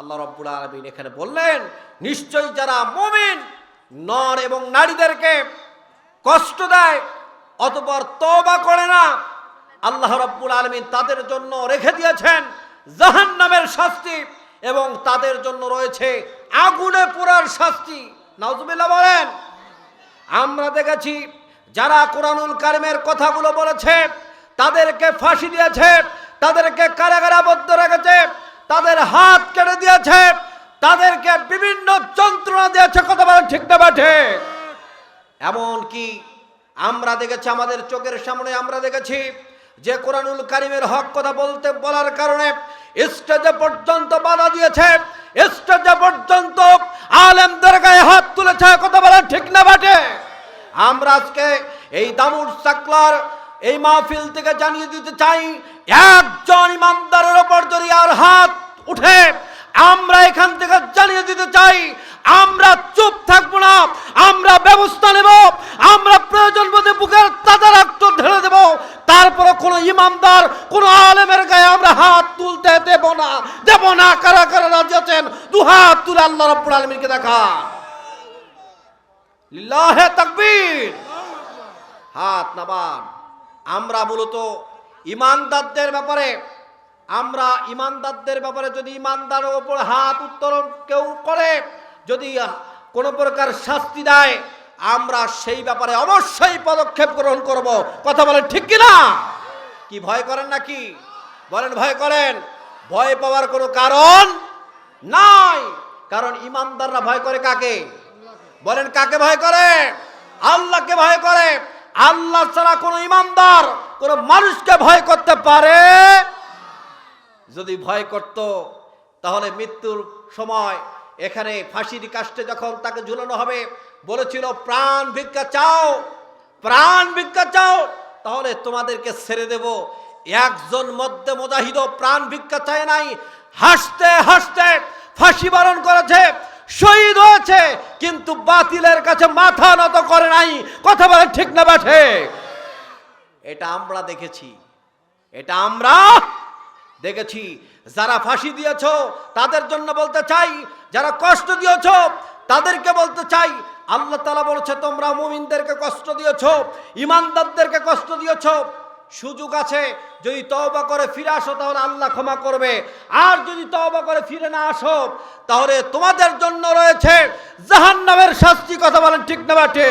আল্লাহ রব্বুল আলমিন এখানে বললেন, নিশ্চয়ই যারা মমিন, নর এবং নারীদেরকে কষ্ট দেয়, অতপর তবা করে না, আল্লাহ রব্বুল আলমিন তাদের জন্য রেখে দিয়েছেন জাহান নামের শাস্তি এবং তাদের জন্য রয়েছে আগুনে পোড়ার শাস্তি। নাউজুবিল্লাহ বলেন, আমরা দেখেছি যারা কোরআনুল কারিমের কথাগুলো বলেছে, তাদেরকে ফাঁসি দিয়েছে, তাদেরকে কারাগারাবদ্ধ রেখেছে তাদের হাত কেটে দিয়েছে, তাদেরকে বিভিন্ন যন্ত্রণা দিয়েছে, কথা বলেন ঠিক না বাঠে এমন কি আমরা দেখেছি, আমাদের চোখের সামনে আমরা দেখেছি যে কোরআনুল কারিমের হক কথা বলতে বলার কারণে স্টেজে পর্যন্ত বাধা দিয়েছে স্টেজে পর্যন্ত আলেমদের গায়ে হাত তুলেছে, কথা বলা ঠিক না বাটে আমরা আজকে এই দামুর সাকলার এই মাহফিল থেকে জানিয়ে দিতে চাই, একজন ইমানদারের ওপর যদি আর হাত উঠে, আমরা এখান থেকে জানিয়ে দিতে চাই, আমরা চুপ থাকব না, আমরা ব্যবস্থা নেব, আমরা প্রয়োজন বোধে বুকের তাজা রক্ত ঢেলে দেব তারপরে কোনো ইমানদার, কোনো আলেমের গায়ে আমরা হাত তুলতে দেব না দেব না, কারা কারা রাজি আছেন দু হাত তুলে আল্লাহ রব্বুল আলমীকে দেখা লিল্লাহে তাকবীর। হাত নাবান। আমরা মূলত ইমানদারদের ব্যাপারে, আমরা ইমানদারদের ব্যাপারে যদি ইমানদারের ওপর হাত উত্তোলন কেউ করে, যদি কোনো প্রকার শাস্তি দেয়, আমরা সেই ব্যাপারে অবশ্যই পদক্ষেপ গ্রহণ করব। কথা বলেন ঠিক কি না কি ভয় করেন নাকি? বলেন ভয় করেন। ভয় পাওয়ার কোনো কারণ নাই। কারণ ইমানদাররা ভয় করে কাকে? বলেন কাকে ভয় করে? আল্লাহকে ভয় করে। আল্লাহ ছাড়া কোনো ইমানদার, কোনো মানুষকে ভয় করতে পারে। যদি ভয় করত, তাহলে মৃত্যুর সময় এখানে ফাঁসির কাষ্টে যখন তাকে ঝুলানো হবে, বলেছিল, প্রাণ ভিক্ষা চাও, প্রাণ ভিক্ষা চাও, তাহলে তোমাদেরকে ছেড়ে দেব। একজন মধ্যে মোজাহিদ প্রাণ ভিক্ষা চায় নাই। হাসতে হাসতে ফাঁসি বরণ করেছে। শহীদ হয়েছে, কিন্তু বাতিলের কাছে মাথা নত করে নাই। কথা বলে ঠিক না বাঠে এটা আমরা দেখেছি। এটা আমরা দেখেছি। যারা ফাঁসি দিয়েছ, তাদের জন্য বলতে চাই। যারা কষ্ট দিয়েছ, তাদেরকে বলতে চাই। আল্লাহ তালা বলছে, তোমরা মুমিনদেরকে কষ্ট দিয়েছ ইমানদারদেরকে কষ্ট দিয়েছ। সুযোগ আছে, যদি তওবা করে ফিরে আসো তাহলে আল্লাহ ক্ষমা করবে। আর যদি তওবা করে ফিরে না আসো, তাহলে তোমাদের জন্য রয়েছে জাহান্নামের শাস্তি, কথা বলেন ঠিক না বাটে